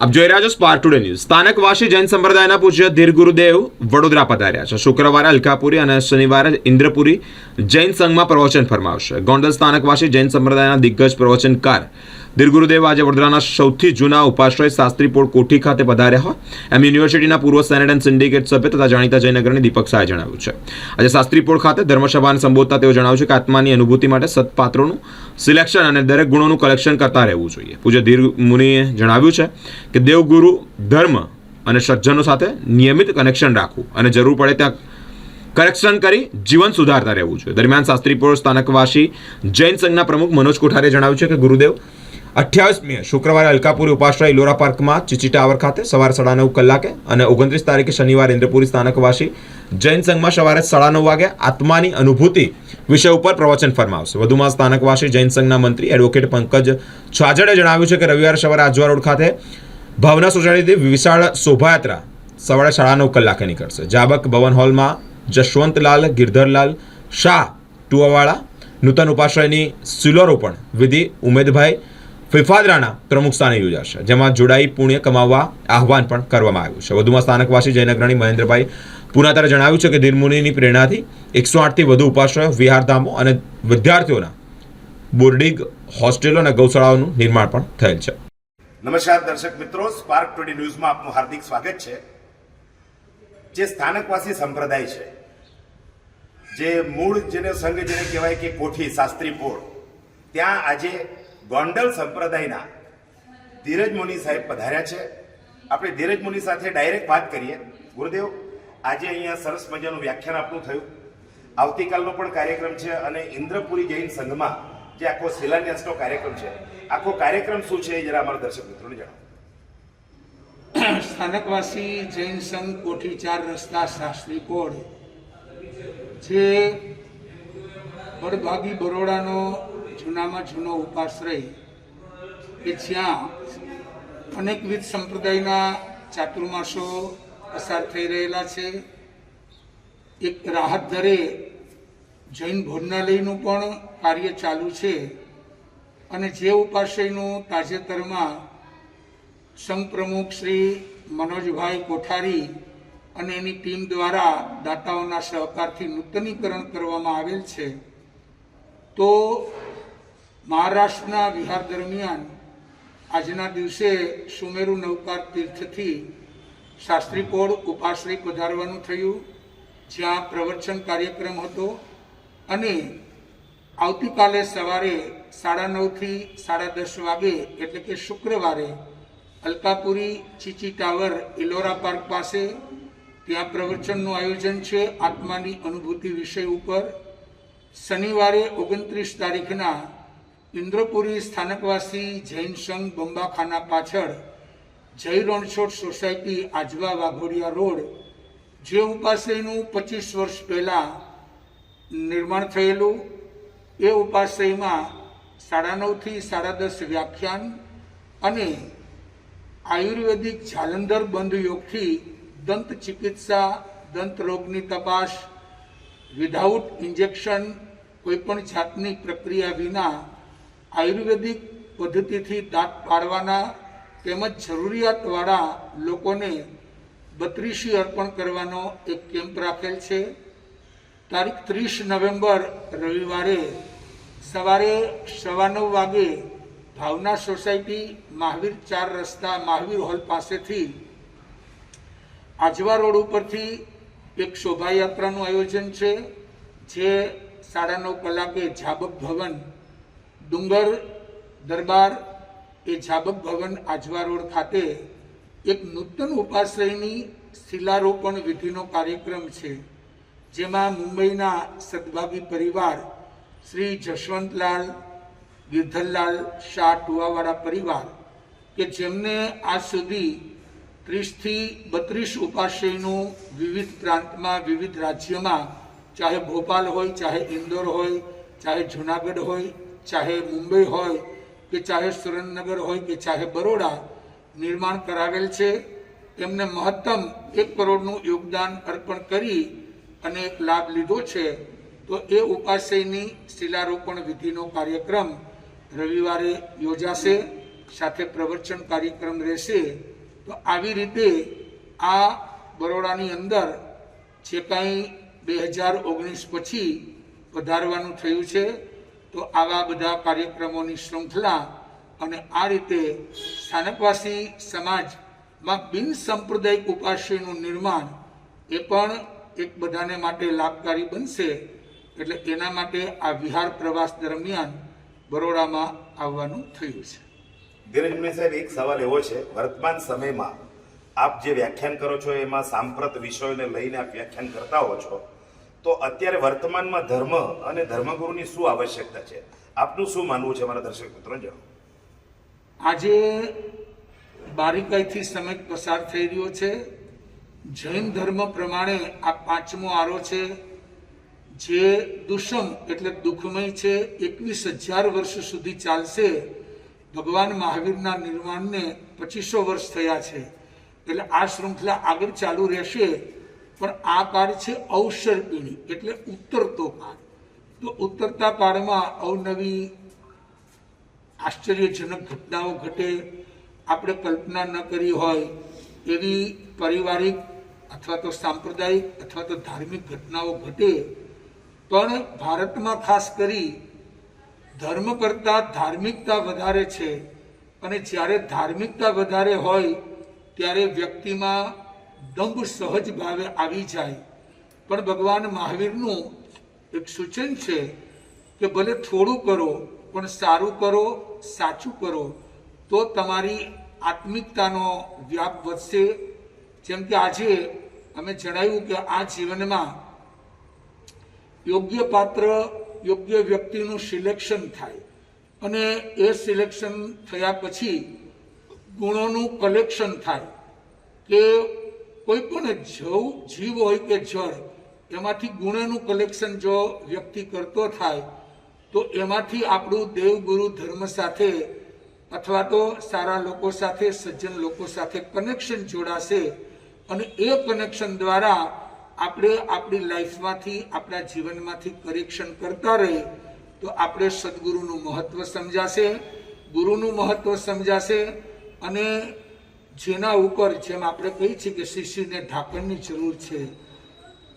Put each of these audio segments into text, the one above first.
આપ જોઈ રહ્યા છો સ્પાર ટુડે ન્યૂઝ સ્થાનકવાસી જૈન સંપ્રદાયના પૂજ્ય ધીર ગુરુદેવ વડોદરા પધાર્યા છે. શુક્રવારે અલકાપુરી અને શનિવારે ઇન્દ્રપુરી જૈન સંઘમાં પ્રવચન ફરમાવશે. ગોંડલ સ્થાનકવાસી જૈન સંપ્રદાયના દિગ્ગજ પ્રવચનકાર ધીર આજે વડોદરાના સૌથી જૂના ઉપાશ્રય શાસ્ત્રીપોળ કોઠી ખાતે પધાર્યા હોય. એમ યુનિવર્સિટીના પૂર્વ સેનેટ એન્ડ સિન્ડિકેટ સભ્ય તથા જાણીતા જયનગરની દીપક શાહે જણાવ્યું છે. આજે શાસ્ત્રીપોળ ખાતે ધર્મસભાને સંબોધતા તેઓ જણાવ્યું છે કે આત્માની અનુભૂતિ માટે સત્પાત્રોનું સિલેક્શન અને દરેક ગુણોનું કલેક્શન કરતા રહેવું જોઈએ. પૂજ્ય ધીર મુનિએ જણાવ્યું છે કે દેવગુરુ ધર્મ અને સજ્જનો સાથે નિયમિત કનેક્શન રાખવું અને જરૂર પડે ત્યાં કરેક્શન કરી જીવન સુધારતા રહેવું જોઈએ. દરમિયાન શાસ્ત્રીપુર સ્થાનકવાસી જૈન સંઘના પ્રમુખ મનોજ કોઠારીએ જણાવ્યું છે કે ગુરુદેવ અઠ્યાવીસ મે શુક્રવારે અલકાપુરી ઉપાશ્રય ઇલોરા પાર્કમાં ચીચી ટાવર ખાતે સવારે સાડા નવ કલાકે અને ઓગણત્રીસ તારીખે શનિવારે ઇન્દ્રપુરી સ્થાનકવાસી જૈન સંઘમાં સવારે સાડા નવ વાગે આત્માની અનુભૂતિ વિષય ઉપર પ્રવચન ફરમાવશે. વધુમાં સ્થાનકવાસી જૈન સંઘના મંત્રી એડવોકેટ પંકજ છાજડે જણાવ્યું છે કે રવિવારે સવારે આજવા રોડ ખાતે ભાવના સોસાયટીથી વિશાળ શોભાયાત્રા સવારે સાડા નવ કલાકે નીકળશે. જાબક ભવન હોલમાં જશવંતલાલ, ગિરધરલાલ શાહ, ટુવાવાળા નૂતન ઉપાશ્રયની શિલોરોપણ. વિધિ ઉમેદભાઈ ફિફાદરાના પ્રમુખ સ્થાને યોજાશે, જેમાં જોડાઈ પુણ્ય કમાવવા આહવાન પણ કરવામાં આવ્યું છે. વધુમાં સ્થાનકવાસી જયનગરણી મહેન્દ્રભાઈ પુનાતારે જણાવ્યું છે કે ધીરમુનિની પ્રેરણાથી એકસો આઠથી વધુ ઉપાશ્રયો, વિહારધામો અને વિદ્યાર્થીઓના બોર્ડિંગ હોસ્ટેલો અને ગૌશાળાઓનું નિર્માણ પણ થયેલ છે. નમસ્કાર દર્શક મિત્રો સ્પાર્ક ટુડે ન્યૂઝમાં આપનું હાર્દિક સ્વાગત છે. જે સ્થાનકવાસી સંપ્રદાય છે, જે મૂળ જેને સંઘ જેને કહેવાય કે કોઠી શાસ્ત્રીપુર ત્યાં આજે ગોંડલ સંપ્રદાયના ધીરજ મુનિ સાહેબ પધાર્યા છે. આપણે ધીરજ મુનિ સાથે ડાયરેક્ટ વાત કરીએ. ગુરુદેવ, આજે અહીંયા સરસ મજાનું વ્યાખ્યાન આપણું થયું. આવતીકાલનો પણ કાર્યક્રમ છે અને ઇન્દ્રપુરી જૈન સંઘમાં જે આખો શિલાન્યાસનો કાર્યક્રમ છે. આખો કાર્યક્રમ શું છે એ જરા અમારા દર્શક મિત્રોને જણાવો. સ્થાનકવાસી જૈન સંઘ કોઠી ચાર રસ્તા શાસ્ત્રી કોડ, જે બળભાગી બરોડાનો જૂનામાં જૂનો ઉપાશ્રય કે જ્યાં અનેકવિધ સંપ્રદાયના ચાતુર્માસો પસાર થઈ રહેલા છે. એક રાહત દરે જૈન ભોજનાલયનું પણ કાર્ય ચાલુ છે અને જે ઉપાશ્રયનું તાજેતરમાં સંઘ પ્રમુખ શ્રી મનોજભાઈ કોઠારી અને એની ટીમ દ્વારા દાતાઓના સહકારથી નૂતનીકરણ કરવામાં આવેલ છે. તો મહારાષ્ટ્રના વિહાર દરમિયાન આજના દિવસે સુમેરુ નૌકાર તીર્થથી શાસ્ત્રીકોળ ઉપાશ્રય પધારવાનું થયું. જ્યાં પ્રવચન કાર્યક્રમ હતો અને આવતીકાલે સવારે સાડા નવથી સાડા દસ વાગે, એટલે કે શુક્રવારે, અલકાપુરી ચીચી ટાવર ઇલોરા પાર્ક પાસે, ત્યાં પ્રવચનનું આયોજન છે આત્માની અનુભૂતિ વિષય ઉપર. શનિવારે ઓગણત્રીસ તારીખના ઇન્દ્રપુરી સ્થાનકવાસી જૈન સંઘ બંબાખાના પાછળ જય રણછોડ સોસાયટી આજવા વાઘોડિયા રોડ, જે ઉપાશ્રયનું પચીસ વર્ષ પહેલાં નિર્માણ થયેલું. એ ઉપાશ્રયમાં સાડા નવથી સાડા દસ વ્યાખ્યાન અને આયુર્વેદિક જાલંધર બંધ યોગથી દંત ચિકિત્સા, દંત રોગની તપાસ વિધાઉટ ઇન્જેક્શન કોઈપણ જાતની પ્રક્રિયા વિના આયુર્વેદિક પદ્ધતિથી દાંત પાડવાના તેમજ જરૂરિયાતવાળા લોકોને બત્રીસી અર્પણ કરવાનો એક કેમ્પ રાખેલ છે. તારીખ ત્રીસ નવેમ્બર રવિવારે સવારે સવા નવ વાગે ભાવના સોસાયટી મહાવીર ચાર રસ્તા મહાવીર હોલ પાસેથી આજવા રોડ ઉપરથી એક શોભાયાત્રાનું આયોજન છે, જે સાડા નવ કલાકે ઝાબક ભવન ડુંગર, દરબાર એ ઝાબક ભવન આજવા રોડ ખાતે એક નૂતન ઉપાશ્રયની શિલારોપણ વિધિનો કાર્યક્રમ છે, જેમાં મુંબઈના સદભાગી પરિવાર શ્રી જશવંતલાલ, ગિરધરલાલ શાહ ટુવાવાળા પરિવાર, કે જેમને આજ સુધી ત્રીસથી બત્રીસ ઉપાશ્રયનું વિવિધ પ્રાંતમાં, વિવિધ રાજ્યોમાં, ચાહે ભોપાલ હોય, ચાહે ઇન્દોર હોય, ચાહે જુનાગઢ હોય ચાહે મુંબઈ હોય કે ચાહે સુરેન્દ્રનગર હોય કે ચાહે બરોડા, નિર્માણ કરાવેલ છે. એમને મહત્તમ એક કરોડનું યોગદાન અર્પણ કરી અને એક લાભ લીધો છે. તો એ ઉપાશયની શિલારોપણ વિધિનો કાર્યક્રમ રવિવારે યોજાશે, સાથે પ્રવચન કાર્યક્રમ રહેશે. તો આવી રીતે આ બરોડાની અંદર જે કાંઈ બે હજાર ઓગણીસ પછી વધારવાનું થયું છે. તો આવા બધા કાર્યક્રમોની શૃંખલા અને આ રીતે સ્થાનકવાસી સમાજમાં બિન સાંપ્રદાયિક ઉપાશ્રયનું નિર્માણ એ પણ એક બધાને માટે લાભકારી બનશે. એટલે એના માટે આ વિહાર પ્રવાસ દરમિયાન બરોડામાં આવવાનું થયું છે. ધીરજભાઈ સાહેબ, એક સવાલ એવો છે. વર્તમાન સમયમાં આપ જે વ્યાખ્યાન કરો છો, એમાં સાંપ્રત વિષયોને લઈને આપ વ્યાખ્યાન કરતા હો છો. તો અત્યારે વર્તમાનમાં ધર્મ અને ધર્મગુરુની શું આવશ્યકતા છે? આપનું શું માનવું છે મારા દર્શક મિત્રો? જણાવો આજે બારીકાઈથી સમય પસાર થઈ રહ્યો છે. જૈન ધર્મ પ્રમાણે આ પાંચમો આરો છે. જે દુષમ એટલે દુઃખમય છે, એકવીસ હજાર વર્ષ સુધી ચાલશે. ભગવાન મહાવીરના નિર્માણને પચીસો વર્ષ થયા છે. એટલે આ શૃંખલા આગળ ચાલુ રહેશે. પણ આ કાળ છે અવસર્પિણી એટલે ઉત્તરતો કાળ તો ઉત્તરતા કાળમાં અવનવી આશ્ચર્યજનક ઘટનાઓ ઘટે, આપણે કલ્પના ન કરી હોય એવી પારિવારિક અથવા તો સાંપ્રદાયિક અથવા તો ધાર્મિક ઘટનાઓ ઘટે. પણ ભારતમાં ખાસ કરી ધર્મ કરતાં ધાર્મિકતા વધારે છે અને જ્યારે ધાર્મિકતા વધારે હોય, ત્યારે વ્યક્તિમાં દંભ સહજ ભાવે આવી જાય. પણ ભગવાન મહાવીરનું એક સૂચન છે કે ભલે થોડું કરો, પણ સારું કરો, સાચું કરો, તો તમારી આત્મિકતાનો વ્યાપ વધશે. જેમ કે આજે અમે જણાવ્યું કે આ જીવનમાં યોગ્ય પાત્ર, યોગ્ય વ્યક્તિનું સિલેક્શન થાય. અને એ સિલેક્શન થયા પછી ગુણોનું કલેક્શન થાય કે કોઈ પણ જવ, જીવ હોય કે જળ, એમાંથી ગુણનું કલેક્શન જો વ્યક્તિ કરતો થાય, તો એમાંથી આપણું દેવગુરુ ધર્મ સાથે અથવા તો સારા લોકો સાથે, સજ્જન લોકો સાથે કનેક્શન જોડાશે અને એ કનેક્શન દ્વારા આપણે આપણી લાઈફમાંથી આપણા જીવનમાંથી કરેક્શન કરતા રહીએ, તો આપણે સદગુરુનું મહત્વ સમજાશે, ગુરુનું મહત્વ સમજાશે અને જેના ઉપર, જેમ આપણે કહીએ છીએ કે શિષ્યને ઢાંકણની જરૂર છે,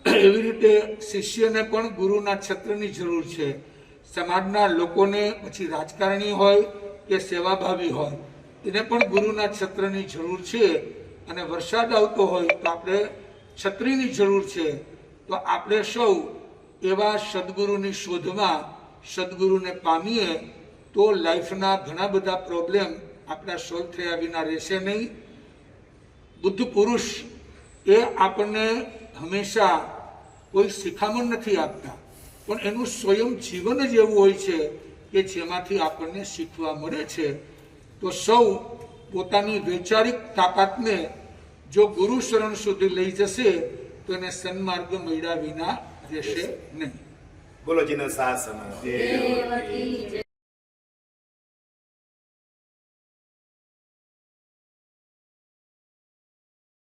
એવી રીતે શિષ્યને પણ ગુરુના છત્રની જરૂર છે. સમાજના લોકોને પછી રાજકારણી હોય કે સેવાભાવી હોય, એને પણ ગુરુના છત્રની જરૂર છે. અને વરસાદ આવતો હોય તો આપણે છત્રીની જરૂર છે. તો આપણે સૌ એવા સદગુરુની શોધમાં સદગુરુને પામીએ તો લાઈફના ઘણા બધા પ્રોબ્લેમ આપણા સોલ્વ થયા વિના રહેશે નહીં. બુદ્ધ પુરુષ એ આપણને હંમેશા કોઈ શિખામણ નથી આપતા. પણ એનું સ્વયં જીવન જ એવું હોય છે કે જેમાંથી આપણને શીખવા મળે છે. તો સૌ પોતાની વૈચારિક તાકાતને જો ગુરુ શરણ સુધી લઈ જશે તો એને સન્માર્ગ મળ્યા વિના રહેશે નહીં. બોલો જીનો જય